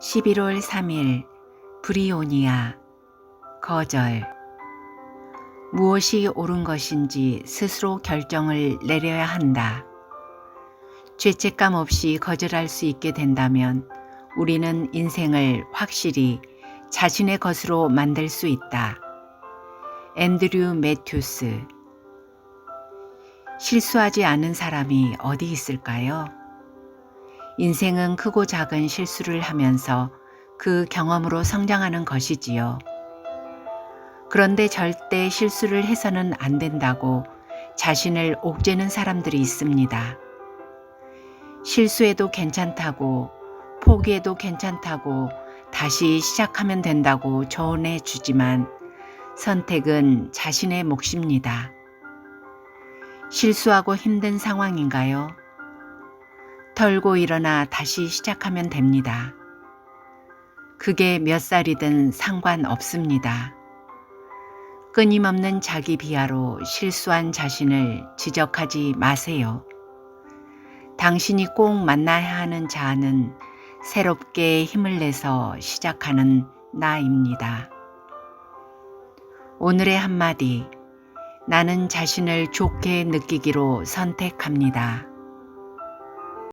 11월 3일 브리오니아 거절 무엇이 옳은 것인지 스스로 결정을 내려야 한다. 죄책감 없이 거절할 수 있게 된다면 우리는 인생을 확실히 자신의 것으로 만들 수 있다. 앤드류 매튜스 실수하지 않은 사람이 어디 있을까요? 인생은 크고 작은 실수를 하면서 그 경험으로 성장하는 것이지요. 그런데 절대 실수를 해서는 안 된다고 자신을 옥죄는 사람들이 있습니다. 실수해도 괜찮다고, 포기해도 괜찮다고, 다시 시작하면 된다고 조언해 주지만 선택은 자신의 몫입니다. 실수하고 힘든 상황인가요? 털고 일어나 다시 시작하면 됩니다. 그게 몇 살이든 상관없습니다. 끊임없는 자기 비하로 실수한 자신을 지적하지 마세요. 당신이 꼭 만나야 하는 자아는 새롭게 힘을 내서 시작하는 나입니다. 오늘의 한마디, 나는 자신을 좋게 느끼기로 선택합니다.